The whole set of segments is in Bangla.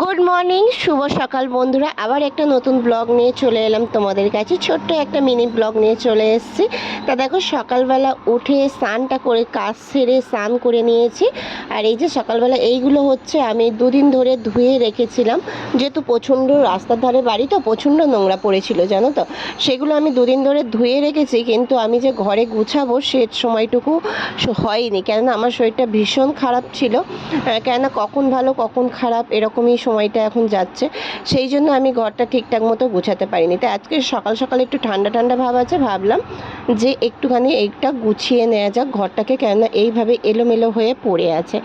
গুড মর্নিং শুভ সকাল বন্ধুরা। আবার একটা নতুন ব্লগ নিয়ে চলে এলাম তোমাদের কাছে। ছোট্ট একটা মিনি ব্লগ নিয়ে চলে এসেছি। তা দেখো, সকালবেলা উঠে স্নানটা করে কাজ সেরে স্নান করে নিয়েছি। আর এই যে সকালবেলা এইগুলো হচ্ছে, আমি দুদিন ধরে ধুয়ে রেখেছিলাম। যেহেতু প্রচণ্ড রাস্তার ধারে বাড়ি, তো প্রচণ্ড নোংরা পড়েছিল, জানো তো? সেগুলো আমি দুদিন ধরে ধুয়ে রেখেছি, কিন্তু আমি যে ঘরে গুছাবো সে সময়টুকু হয়নি। কেননা আমার শরীরটা ভীষণ খারাপ ছিল। কেননা কখন ভালো, কখন খারাপ, এরকমই সময়টা এখন যাচ্ছে, সেই জন্য আমি ঘরটা ঠিকঠাক মতো গুছাতে পারিনি। তাই আজকে সকাল সকাল একটু ঠান্ডা ঠান্ডা ভাব আছে, ভাবলাম যে একটুখানি এইটা গুছিয়ে নেওয়া যাক, ঘরটাকে কেননা এইভাবে এলোমেলো হয়ে পড়ে আছে।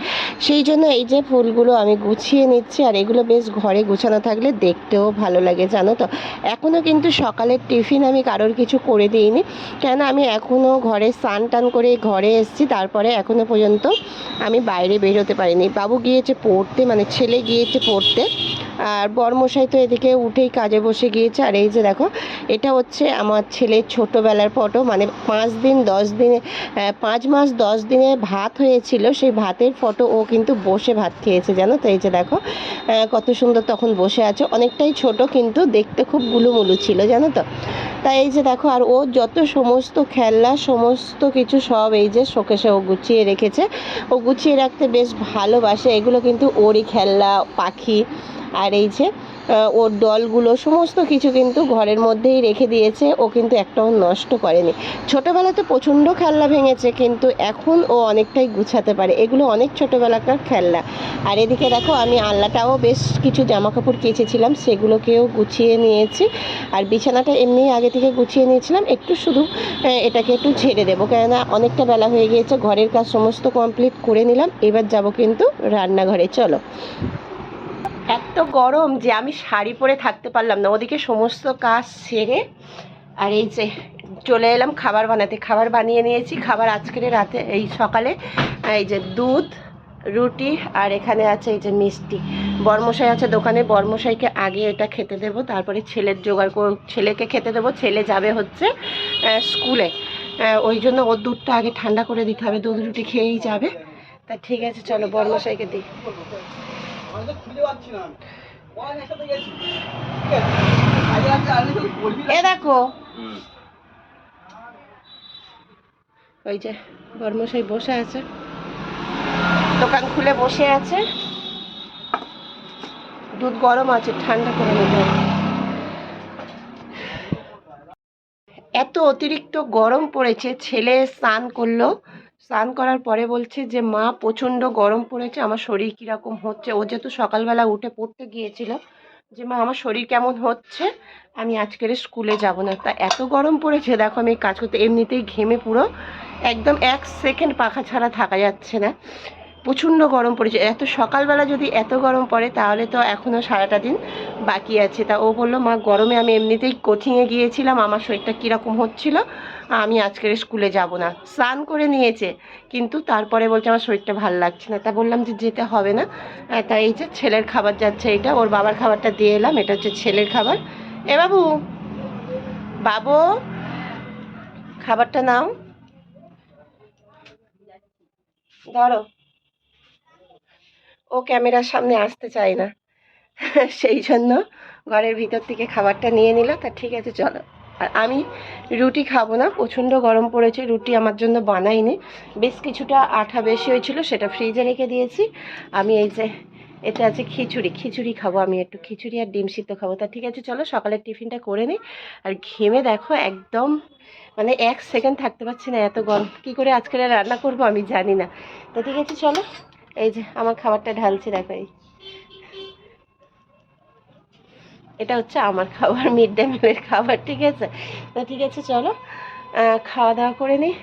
সেই জন্য এই যে ফুলগুলো আমি গুছিয়ে নিচ্ছি, আর এগুলো বেশ ঘরে গুছানো থাকলে দেখতেও ভালো লাগে, জানো তো? এখনও কিন্তু সকালের টিফিন আমি কারোর কিছু করে দিইনি, কেন আমি এখনও ঘরে স্নান টান করে ঘরে এসেছি, তারপরে এখনও পর্যন্ত আমি বাইরে বেরোতে পারিনি। বাবু গিয়েছে পড়তে মানে ছেলে গিয়েছে পড়তে করতে আর বরমশাই তো এদিকে উঠেই কাজে বসে গিয়েছে। আর এই যে দেখো, এটা হচ্ছে আমার ছেলের ছোটোবেলার ফটো। মানে পাঁচ দিন, দশ দিনে পাঁচ মাস, দশ দিনে ভাত হয়েছিল। সেই ভাতের ফটো ও কিন্তু বসে ভাত খেয়েছে, জানো তো? এই যে দেখো কত সুন্দর তখন বসে আছে। অনেকটাই ছোট, কিন্তু দেখতে খুব গুলুমুলু ছিল, জানো তো? তাই এই যে দেখো, আর ও যত সমস্ত খেলনা, সমস্ত কিছু সব এই যে শোকেশে ও গুছিয়ে রেখেছে। ও গুছিয়ে রাখতে বেশ ভালোবাসে। এগুলো কিন্তু ওরই খেলনা, পাখি আর এই যে ওর ডলগুলো সমস্ত কিছু কিন্তু ঘরের মধ্যেই রেখে দিয়েছে। ও কিন্তু একটাও নষ্ট করেনি। ছোটোবেলাতে প্রচণ্ড খেলনা ভেঙেছে, কিন্তু এখন ও অনেকটাই গুছাতে পারে। এগুলো অনেক ছোটোবেলাকার খেলনা। আর এদিকে দেখো, আমি আল্লাটাও বেশ কিছু জামা কাপড় কেচেছিলাম, সেগুলোকেও গুছিয়ে নিয়েছি। আর বিছানাটা এমনি আগে থেকে গুছিয়ে নিয়েছিলাম। একটু শুধু এটাকে একটু ছেড়ে দেবো। কেননা অনেকটা বেলা হয়ে গিয়েছে, ঘরের কাজ সমস্ত কমপ্লিট করে নিলাম। এবার যাব কিন্তু রান্নাঘরে। চলো। এত গরম যে আমি শাড়ি পরে থাকতে পারলাম না। ওদিকে সমস্ত কাজ সেরে আর এই যে চলে এলাম খাবার বানাতে। খাবার বানিয়ে নিয়েছি। খাবার আজকের রাতে এই সকালে, এই যে দুধ, রুটি আর এখানে আছে এই যে মিষ্টি। বর্মশাই আছে দোকানে। বর্মশাইকে আগে এটা খেতে দেবো। তারপরে ছেলের জোগাড় ছেলেকে খেতে দেবো। ছেলে যাবে হচ্ছে স্কুলে। ওই জন্য ওর দুধটা আগে ঠান্ডা করে দিতে হবে। দুধ রুটি খেয়েই যাবে। তা ঠিক আছে, চলো বর্মশাইকে দিই। আমি তো খুঁজে পাচ্ছি না অনেক একসাথে গেছি। ঠিক আছে? আগে আগে আগে তো বলবি না। এ দেখো। ওই যে বর্মশাই বসে আছে। দোকান খুলে বসে আছে। দুধ গরম আছে ঠান্ডা করে নেবে। এত অতিরিক্ত গরম পড়েছে ছেলে স্নান করল। স্নান করার পরে বলছে যে, মা, প্রচণ্ড গরম পড়েছে, আমার শরীর কীরকম হচ্ছে? ও যেহেতু সকালবেলা উঠে পড়তে গিয়েছিল, যে, মা, আমার শরীর কেমন হচ্ছে? আমি আজকের স্কুলে যাব না। তা এত গরম পড়েছে, দেখো আমি কাজ করতে, এমনিতেই ঘেমে পুরো একদম এক সেকেন্ড পাখা ছাড়া থাকা যাচ্ছে না। প্রচণ্ড গরম পড়েছে। এত সকালবেলা যদি এত গরম পড়ে, তাহলে তো এখনও সারাটা দিন বাকি আছে। তা ও বলল, মা, গরমে আমি এমনিতেই কোচিংয়ে গিয়েছিলাম, আমার শরীরটা কীরকম হচ্ছিল, আমি আজকের স্কুলে যাব না। স্নান করে নিয়েছে, কিন্তু তারপরে বলছে, আমার শরীরটা ভালো লাগছে না। তা বললাম যে, যেতে হবে না। তা এই যে ছেলের খাবার যাচ্ছে এটা, ওর বাবার খাবারটা দিয়ে এলাম, এটা হচ্ছে ছেলের খাবার। এ বাবু বাবু, খাবারটা নাও। ধরো। ও ক্যামেরার সামনে আসতে চায় না। সেই জন্য ঘরের ভিতর থেকে খাবারটা নিয়ে নিল। তা ঠিক আছে, চলো। আর আমি রুটি খাব না, প্রচণ্ড গরম পড়েছে, রুটি আমার জন্য বানাইনি। বেশ কিছুটা আঠা বেশি হয়েছিল, সেটা ফ্রিজে রেখে দিয়েছি। আমি এই যে, এতে আছে খিচুড়ি। খিচুড়ি খাব আমি একটু। খিচুড়ি আর ডিম সিদ্ধ খাব। তা ঠিক আছে, চলো সকালের টিফিনটা করে নিই। আর ঘেমে দেখো, একদম মানে এক সেকেন্ড থাকতে পারছি না এত গরম। কী করে আজকে রান্না করব আমি জানি না। তো ঠিক আছে, চলো। এই যে, আমার খাবারটা ঢালছি, দেখো এই। এটা হচ্ছে আমার খাবার, মিড ডে মিলের খাবার, ঠিক আছে? তো ঠিক আছে, চলো খাওয়া দাওয়া করে নিই